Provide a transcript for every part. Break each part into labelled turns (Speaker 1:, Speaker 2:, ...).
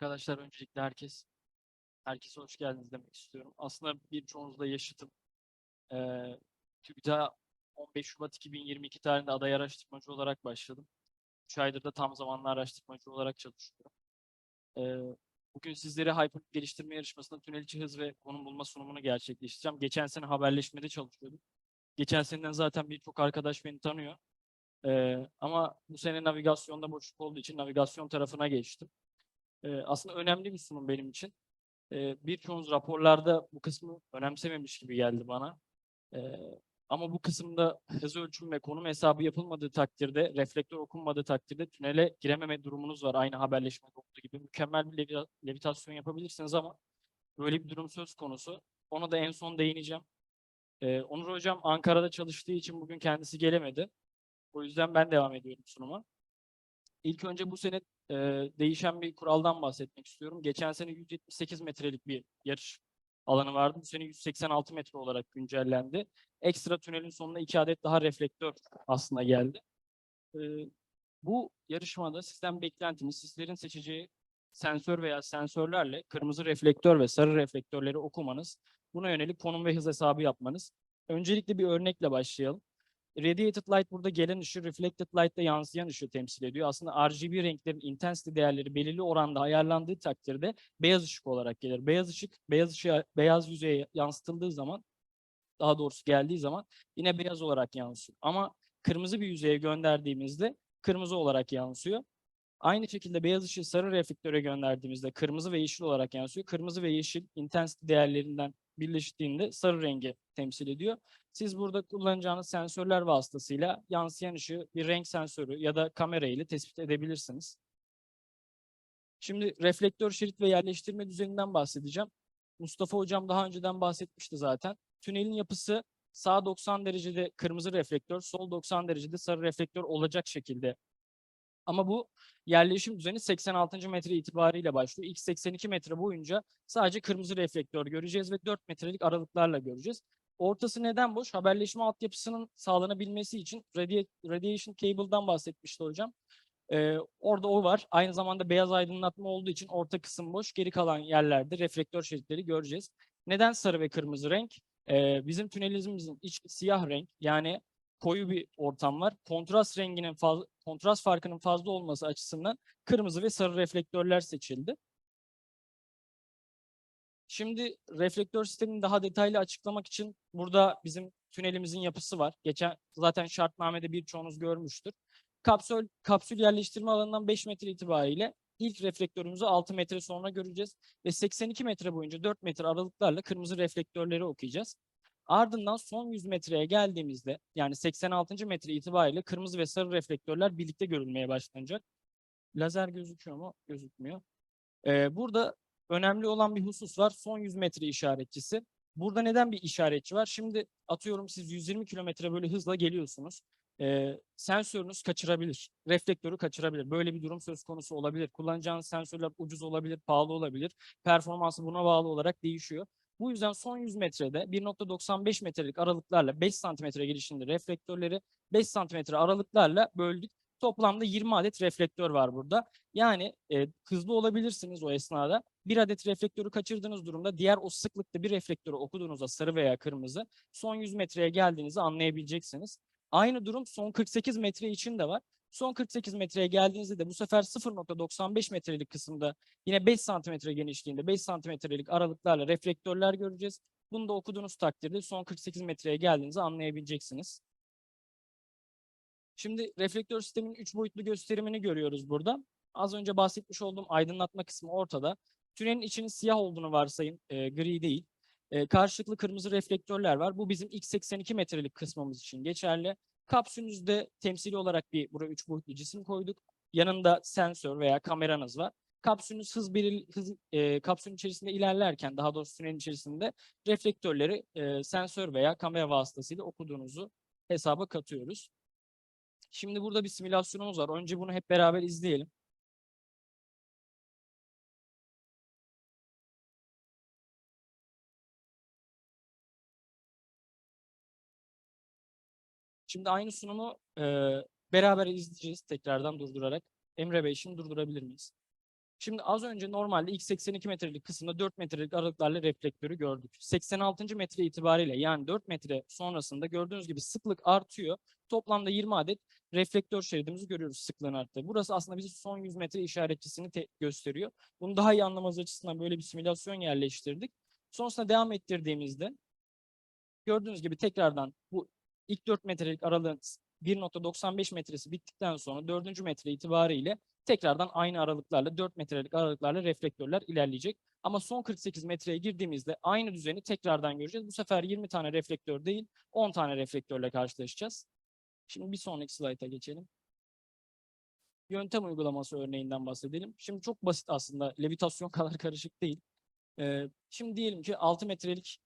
Speaker 1: Arkadaşlar öncelikle herkes herkese hoş geldiniz demek istiyorum. Aslında birçoğunuzla yaşıtım. Ee, TÜBİTAK'a 15 Şubat 2022 tarihinde aday araştırmacı olarak başladım. 3 aydır da tam zamanlı araştırmacı olarak çalışıyorum. Ee, bugün sizlere Hyper geliştirme yarışmasında tünel içi hız ve konum bulma sunumunu gerçekleştireceğim. Geçen sene haberleşmede çalışıyordum. Geçen seneden zaten birçok arkadaş beni tanıyor. Ee, ama bu sene navigasyonda boşluk olduğu için navigasyon tarafına geçtim. Ee, aslında önemli bir sunum benim için. Ee, birçoğunuz raporlarda bu kısmı önemsememiş gibi geldi bana. Ee, ama bu kısımda hız ölçüm ve konum hesabı yapılmadığı takdirde, reflektör okunmadığı takdirde tünele girememe durumunuz var. Aynı haberleşmede olduğu gibi. Mükemmel bir levi- levitasyon yapabilirsiniz ama böyle bir durum söz konusu. Ona da en son değineceğim. Ee, Onur Hocam Ankara'da çalıştığı için bugün kendisi gelemedi. O yüzden ben devam ediyorum sunuma. İlk önce bu sene e, değişen bir kuraldan bahsetmek istiyorum. Geçen sene 178 metrelik bir yarış alanı vardı. Bu sene 186 metre olarak güncellendi. Ekstra tünelin sonuna iki adet daha reflektör aslında geldi. E, bu yarışmada sizden beklentimiz sizlerin seçeceği sensör veya sensörlerle kırmızı reflektör ve sarı reflektörleri okumanız, buna yönelik konum ve hız hesabı yapmanız. Öncelikle bir örnekle başlayalım. Radiated light burada gelen ışığı, reflected light da yansıyan ışığı temsil ediyor. Aslında RGB renklerin intensity değerleri belirli oranda ayarlandığı takdirde beyaz ışık olarak gelir. Beyaz ışık, beyaz ışığa, beyaz yüzeye yansıtıldığı zaman, daha doğrusu geldiği zaman yine beyaz olarak yansıyor. Ama kırmızı bir yüzeye gönderdiğimizde kırmızı olarak yansıyor. Aynı şekilde beyaz ışığı sarı reflektöre gönderdiğimizde kırmızı ve yeşil olarak yansıyor. Kırmızı ve yeşil intensity değerlerinden birleştiğinde sarı rengi temsil ediyor. Siz burada kullanacağınız sensörler vasıtasıyla yansıyan ışığı bir renk sensörü ya da kamera ile tespit edebilirsiniz. Şimdi reflektör şerit ve yerleştirme düzeninden bahsedeceğim. Mustafa hocam daha önceden bahsetmişti zaten. Tünelin yapısı sağ 90 derecede kırmızı reflektör, sol 90 derecede sarı reflektör olacak şekilde. Ama bu yerleşim düzeni 86. metre itibariyle başlıyor. İlk 82 metre boyunca sadece kırmızı reflektör göreceğiz ve 4 metrelik aralıklarla göreceğiz. Ortası neden boş? Haberleşme altyapısının sağlanabilmesi için radia- radiation cable'dan bahsetmişti hocam. Ee, orada o var. Aynı zamanda beyaz aydınlatma olduğu için orta kısım boş. Geri kalan yerlerde reflektör şeritleri göreceğiz. Neden sarı ve kırmızı renk? Ee, bizim tünelimizin iç siyah renk yani koyu bir ortam var. Kontrast renginin fazla, kontrast farkının fazla olması açısından kırmızı ve sarı reflektörler seçildi. Şimdi reflektör sistemini daha detaylı açıklamak için burada bizim tünelimizin yapısı var. Geçen zaten şartnamede birçoğunuz görmüştür. Kapsül, kapsül yerleştirme alanından 5 metre itibariyle ilk reflektörümüzü 6 metre sonra göreceğiz. Ve 82 metre boyunca 4 metre aralıklarla kırmızı reflektörleri okuyacağız. Ardından son 100 metreye geldiğimizde yani 86. metre itibariyle kırmızı ve sarı reflektörler birlikte görülmeye başlanacak. Lazer gözüküyor mu? Gözükmüyor. Ee, burada önemli olan bir husus var. Son 100 metre işaretçisi. Burada neden bir işaretçi var? Şimdi atıyorum siz 120 kilometre böyle hızla geliyorsunuz. Ee, sensörünüz kaçırabilir. Reflektörü kaçırabilir. Böyle bir durum söz konusu olabilir. Kullanacağınız sensörler ucuz olabilir, pahalı olabilir. Performansı buna bağlı olarak değişiyor. Bu yüzden son 100 metrede 1.95 metrelik aralıklarla 5 santimetre gelişinde reflektörleri 5 santimetre aralıklarla böldük. Toplamda 20 adet reflektör var burada. Yani e, hızlı olabilirsiniz o esnada. Bir adet reflektörü kaçırdığınız durumda diğer o sıklıkta bir reflektörü okuduğunuzda sarı veya kırmızı son 100 metreye geldiğinizi anlayabileceksiniz. Aynı durum son 48 metre için de var. Son 48 metreye geldiğinizde de bu sefer 0.95 metrelik kısımda yine 5 santimetre genişliğinde 5 santimetrelik aralıklarla reflektörler göreceğiz. Bunu da okuduğunuz takdirde son 48 metreye geldiğinizi anlayabileceksiniz. Şimdi reflektör sisteminin 3 boyutlu gösterimini görüyoruz burada. Az önce bahsetmiş olduğum aydınlatma kısmı ortada. Tünelin içinin siyah olduğunu varsayın, e, gri değil. E, karşılıklı kırmızı reflektörler var. Bu bizim ilk 82 metrelik kısmımız için geçerli. Kapsülünüzde temsili olarak bir buraya 3 boyutlu cisim koyduk. Yanında sensör veya kameranız var. Kapsülünüz hız bir hız e, kapsülün içerisinde ilerlerken daha doğrusu tünelin içerisinde reflektörleri e, sensör veya kamera vasıtasıyla okuduğunuzu hesaba katıyoruz. Şimdi burada bir simülasyonumuz var. Önce bunu hep beraber izleyelim. Şimdi aynı sunumu e, beraber izleyeceğiz tekrardan durdurarak. Emre Bey şimdi durdurabilir miyiz? Şimdi az önce normalde ilk 82 metrelik kısımda 4 metrelik aralıklarla reflektörü gördük. 86. metre itibariyle yani 4 metre sonrasında gördüğünüz gibi sıklık artıyor. Toplamda 20 adet reflektör şeridimizi görüyoruz sıklığın arttığı. Burası aslında bize son 100 metre işaretçisini te- gösteriyor. Bunu daha iyi anlamamız açısından böyle bir simülasyon yerleştirdik. Sonrasında devam ettirdiğimizde gördüğünüz gibi tekrardan bu ilk 4 metrelik aralığın 1.95 metresi bittikten sonra 4. metre itibariyle tekrardan aynı aralıklarla 4 metrelik aralıklarla reflektörler ilerleyecek. Ama son 48 metreye girdiğimizde aynı düzeni tekrardan göreceğiz. Bu sefer 20 tane reflektör değil 10 tane reflektörle karşılaşacağız. Şimdi bir sonraki slayta geçelim. Yöntem uygulaması örneğinden bahsedelim. Şimdi çok basit aslında. Levitasyon kadar karışık değil. Ee, şimdi diyelim ki 6 metrelik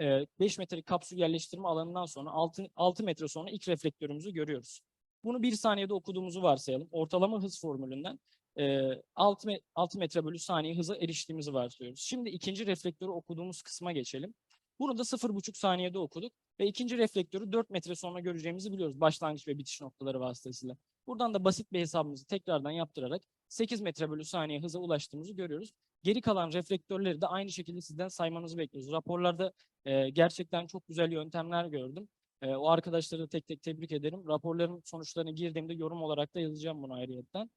Speaker 1: e, 5 metrelik kapsül yerleştirme alanından sonra 6, 6 metre sonra ilk reflektörümüzü görüyoruz. Bunu 1 saniyede okuduğumuzu varsayalım. Ortalama hız formülünden e, 6, me- 6 metre bölü saniye hıza eriştiğimizi varsayıyoruz. Şimdi ikinci reflektörü okuduğumuz kısma geçelim. Bunu da 0,5 saniyede okuduk ve ikinci reflektörü 4 metre sonra göreceğimizi biliyoruz başlangıç ve bitiş noktaları vasıtasıyla. Buradan da basit bir hesabımızı tekrardan yaptırarak 8 metre bölü saniye hıza ulaştığımızı görüyoruz. Geri kalan reflektörleri de aynı şekilde sizden saymanızı bekliyoruz. Raporlarda e, gerçekten çok güzel yöntemler gördüm. E, o arkadaşları da tek tek tebrik ederim. Raporların sonuçlarını girdiğimde yorum olarak da yazacağım bunu ayrıyetten.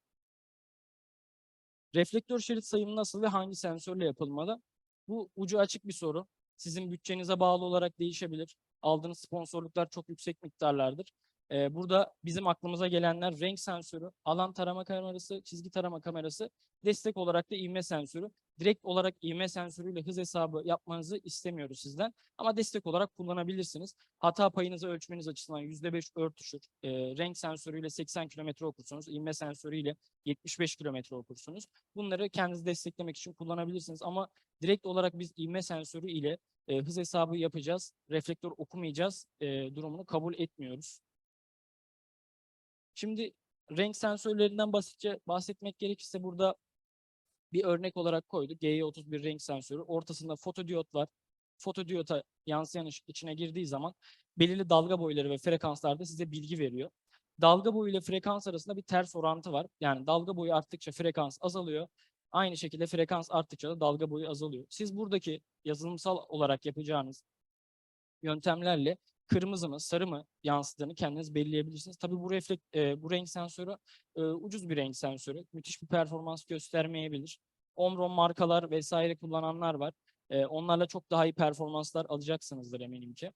Speaker 1: Reflektör şerit sayımı nasıl ve hangi sensörle yapılmalı? Bu ucu açık bir soru. Sizin bütçenize bağlı olarak değişebilir. Aldığınız sponsorluklar çok yüksek miktarlardır. Ee, burada bizim aklımıza gelenler renk sensörü, alan tarama kamerası, çizgi tarama kamerası, destek olarak da ivme sensörü. Direkt olarak ivme sensörüyle hız hesabı yapmanızı istemiyoruz sizden. Ama destek olarak kullanabilirsiniz. Hata payınızı ölçmeniz açısından %5 örtüşür. Ee, renk sensörüyle 80 kilometre okursunuz. ivme sensörüyle 75 kilometre okursunuz. Bunları kendinizi desteklemek için kullanabilirsiniz. Ama direkt olarak biz ivme sensörü ile e, hız hesabı yapacağız. Reflektör okumayacağız. e, durumunu kabul etmiyoruz. Şimdi renk sensörlerinden basitçe bahsetmek gerekirse burada bir örnek olarak koyduk. GE31 renk sensörü. Ortasında fotodiyot var. Fotodiyota yansıyan ışık içine girdiği zaman belirli dalga boyları ve frekanslarda size bilgi veriyor. Dalga boyu ile frekans arasında bir ters orantı var. Yani dalga boyu arttıkça frekans azalıyor. Aynı şekilde frekans arttıkça da dalga boyu azalıyor. Siz buradaki yazılımsal olarak yapacağınız yöntemlerle kırmızı mı, sarı mı yansıdığını kendiniz belirleyebilirsiniz. Tabii bu reflekt, e, bu renk sensörü e, ucuz bir renk sensörü. Müthiş bir performans göstermeyebilir. Omron markalar vesaire kullananlar var. E, onlarla çok daha iyi performanslar alacaksınızdır eminim ki.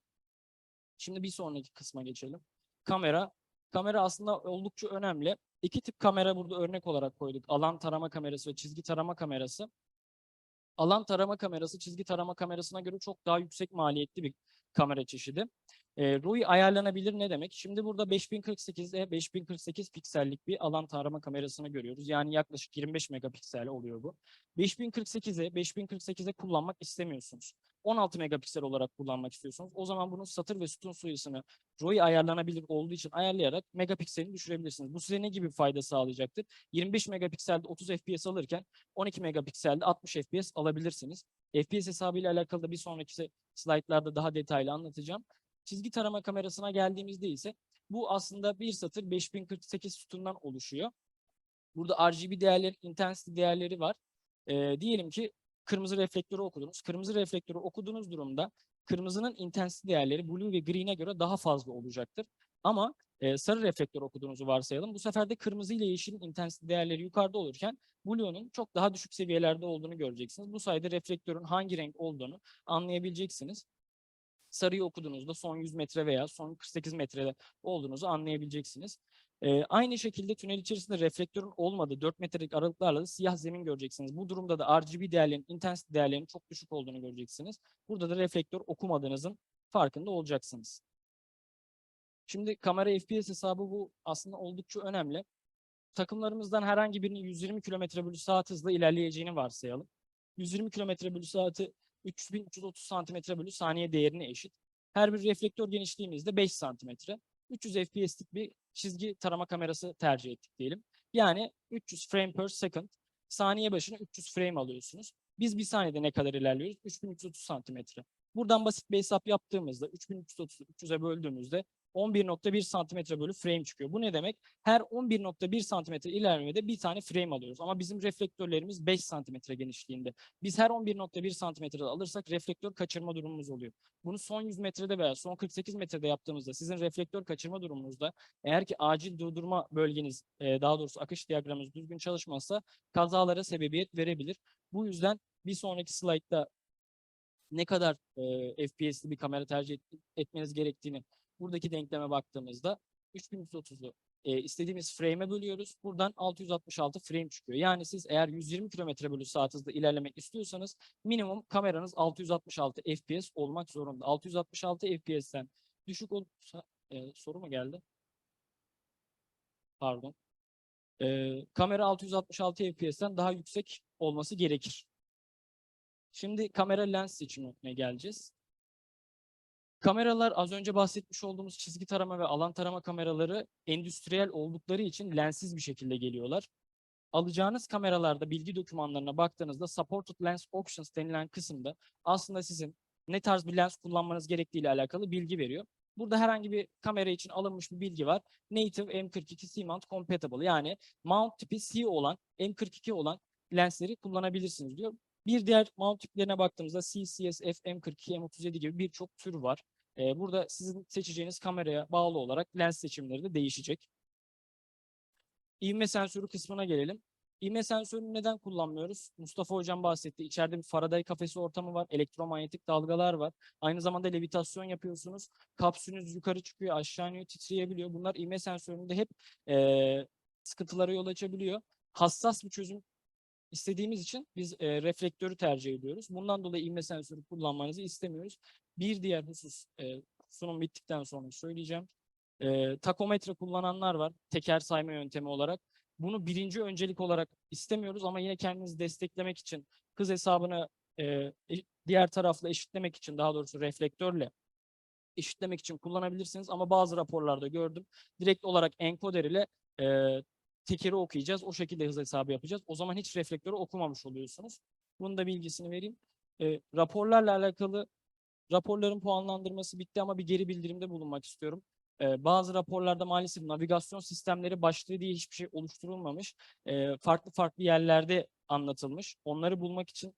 Speaker 1: Şimdi bir sonraki kısma geçelim. Kamera. Kamera aslında oldukça önemli. İki tip kamera burada örnek olarak koyduk. Alan tarama kamerası ve çizgi tarama kamerası. Alan tarama kamerası çizgi tarama kamerasına göre çok daha yüksek maliyetli bir kamera çeşidi. E, ROI ayarlanabilir ne demek? Şimdi burada 5048'de 5048 piksellik bir alan tarama kamerasını görüyoruz. Yani yaklaşık 25 megapiksel oluyor bu. 5048'e 5048'e kullanmak istemiyorsunuz. 16 megapiksel olarak kullanmak istiyorsunuz. O zaman bunun satır ve sütun sayısını ROI ayarlanabilir olduğu için ayarlayarak megapikselini düşürebilirsiniz. Bu size ne gibi fayda sağlayacaktır? 25 megapikselde 30 FPS alırken 12 megapikselde 60 FPS alabilirsiniz. FPS hesabı ile alakalı da bir sonraki slaytlarda daha detaylı anlatacağım. Çizgi tarama kamerasına geldiğimizde ise bu aslında bir satır 5048 sütundan oluşuyor. Burada RGB değerleri, intensity değerleri var. Ee, diyelim ki kırmızı reflektörü okudunuz. Kırmızı reflektörü okuduğunuz durumda kırmızının intensity değerleri blue ve green'e göre daha fazla olacaktır. Ama e, sarı reflektör okuduğunuzu varsayalım. Bu sefer de kırmızı ile yeşilin intensity değerleri yukarıda olurken blue'nun çok daha düşük seviyelerde olduğunu göreceksiniz. Bu sayede reflektörün hangi renk olduğunu anlayabileceksiniz sarıyı okuduğunuzda son 100 metre veya son 48 metrede olduğunuzu anlayabileceksiniz. Ee, aynı şekilde tünel içerisinde reflektörün olmadığı 4 metrelik aralıklarla da siyah zemin göreceksiniz. Bu durumda da RGB değerlerinin, intensity değerlerinin çok düşük olduğunu göreceksiniz. Burada da reflektör okumadığınızın farkında olacaksınız. Şimdi kamera FPS hesabı bu aslında oldukça önemli. Takımlarımızdan herhangi birinin 120 km bölü saat hızla ilerleyeceğini varsayalım. 120 km bölü saati 3330 santimetre bölü saniye değerine eşit. Her bir reflektör genişliğimiz de 5 santimetre. 300 FPS'lik bir çizgi tarama kamerası tercih ettik diyelim. Yani 300 frame per second. Saniye başına 300 frame alıyorsunuz. Biz bir saniyede ne kadar ilerliyoruz? 3330 santimetre. Buradan basit bir hesap yaptığımızda 3330'u 300'e böldüğümüzde 11.1 santimetre bölü frame çıkıyor. Bu ne demek? Her 11.1 santimetre ilerlemede bir tane frame alıyoruz. Ama bizim reflektörlerimiz 5 santimetre genişliğinde. Biz her 11.1 santimetrede alırsak reflektör kaçırma durumumuz oluyor. Bunu son 100 metrede veya son 48 metrede yaptığımızda sizin reflektör kaçırma durumunuzda eğer ki acil durdurma bölgeniz e, daha doğrusu akış diyagramınız düzgün çalışmazsa kazalara sebebiyet verebilir. Bu yüzden bir sonraki slaytta ne kadar e, FPS'li bir kamera tercih et- etmeniz gerektiğini buradaki denkleme baktığımızda 3330'u e, istediğimiz frame'e bölüyoruz. Buradan 666 frame çıkıyor. Yani siz eğer 120 km bölü saat hızla ilerlemek istiyorsanız minimum kameranız 666 FPS olmak zorunda. 666 FPS'ten düşük olursa e, soru mu geldi? Pardon. E, kamera 666 FPS'ten daha yüksek olması gerekir. Şimdi kamera lens seçimine geleceğiz. Kameralar az önce bahsetmiş olduğumuz çizgi tarama ve alan tarama kameraları endüstriyel oldukları için lenssiz bir şekilde geliyorlar. Alacağınız kameralarda bilgi dokümanlarına baktığınızda supported lens options denilen kısımda aslında sizin ne tarz bir lens kullanmanız gerektiği ile alakalı bilgi veriyor. Burada herhangi bir kamera için alınmış bir bilgi var. Native M42 C-mount compatible yani mount tipi C olan M42 olan lensleri kullanabilirsiniz diyor. Bir diğer mount tiplerine baktığımızda C, CSF, M42, M37 gibi birçok tür var. Ee, burada sizin seçeceğiniz kameraya bağlı olarak lens seçimleri de değişecek. İvme sensörü kısmına gelelim. İvme sensörünü neden kullanmıyoruz? Mustafa Hocam bahsetti. İçeride bir Faraday kafesi ortamı var. Elektromanyetik dalgalar var. Aynı zamanda levitasyon yapıyorsunuz. Kapsülünüz yukarı çıkıyor, aşağı iniyor, titreyebiliyor. Bunlar ivme sensöründe hep eee, sıkıntılara yol açabiliyor. Hassas bir çözüm istediğimiz için biz e, reflektörü tercih ediyoruz. Bundan dolayı ivme sensörü kullanmanızı istemiyoruz. Bir diğer husus e, sunum bittikten sonra söyleyeceğim. E, takometre kullananlar var teker sayma yöntemi olarak. Bunu birinci öncelik olarak istemiyoruz ama yine kendinizi desteklemek için hız hesabını e, diğer tarafla eşitlemek için daha doğrusu reflektörle eşitlemek için kullanabilirsiniz ama bazı raporlarda gördüm. Direkt olarak enkoder ile e, tekeri okuyacağız. O şekilde hız hesabı yapacağız. O zaman hiç reflektörü okumamış oluyorsunuz. Bunun da bilgisini vereyim. E, raporlarla alakalı raporların puanlandırması bitti ama bir geri bildirimde bulunmak istiyorum. E, bazı raporlarda maalesef navigasyon sistemleri başlığı diye hiçbir şey oluşturulmamış. E, farklı farklı yerlerde anlatılmış. Onları bulmak için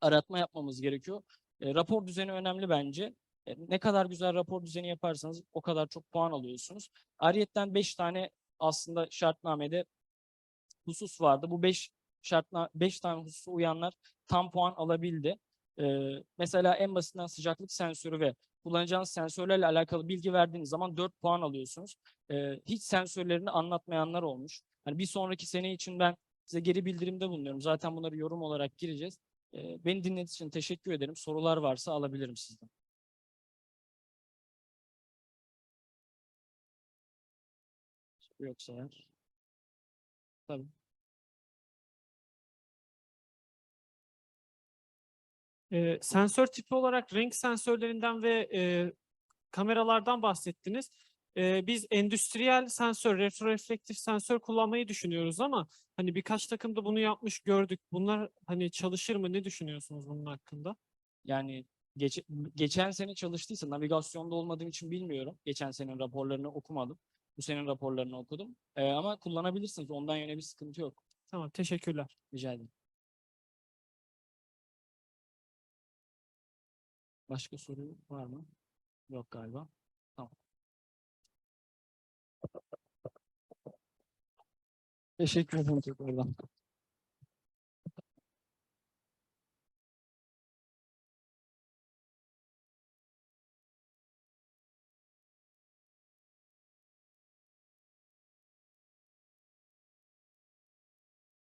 Speaker 1: aratma yapmamız gerekiyor. E, rapor düzeni önemli bence. E, ne kadar güzel rapor düzeni yaparsanız o kadar çok puan alıyorsunuz. Ariyetten 5 tane aslında şartnamede husus vardı. Bu 5 şartla 5 tane hususa uyanlar tam puan alabildi. Ee, mesela en basitinden sıcaklık sensörü ve kullanacağınız sensörlerle alakalı bilgi verdiğiniz zaman 4 puan alıyorsunuz. Ee, hiç sensörlerini anlatmayanlar olmuş. Hani bir sonraki sene için ben size geri bildirimde bulunuyorum. Zaten bunları yorum olarak gireceğiz. Ee, beni dinlediğiniz için teşekkür ederim. Sorular varsa alabilirim sizden. Yoksa eğer. Tabii.
Speaker 2: Ee, sensör tipi olarak renk sensörlerinden ve e, kameralardan bahsettiniz. Ee, biz endüstriyel sensör, retroreflektif sensör kullanmayı düşünüyoruz ama hani birkaç takımda bunu yapmış gördük. Bunlar hani çalışır mı? Ne düşünüyorsunuz bunun hakkında?
Speaker 1: Yani geç, geçen sene çalıştıysa navigasyonda olmadığım için bilmiyorum. Geçen senenin raporlarını okumadım. Bu senenin raporlarını okudum. Ee, ama kullanabilirsiniz. Ondan yana bir sıkıntı yok.
Speaker 2: Tamam, teşekkürler.
Speaker 1: Rica ederim. Başka soru var mı? Yok galiba. Tamam. Teşekkür ederim tekrardan.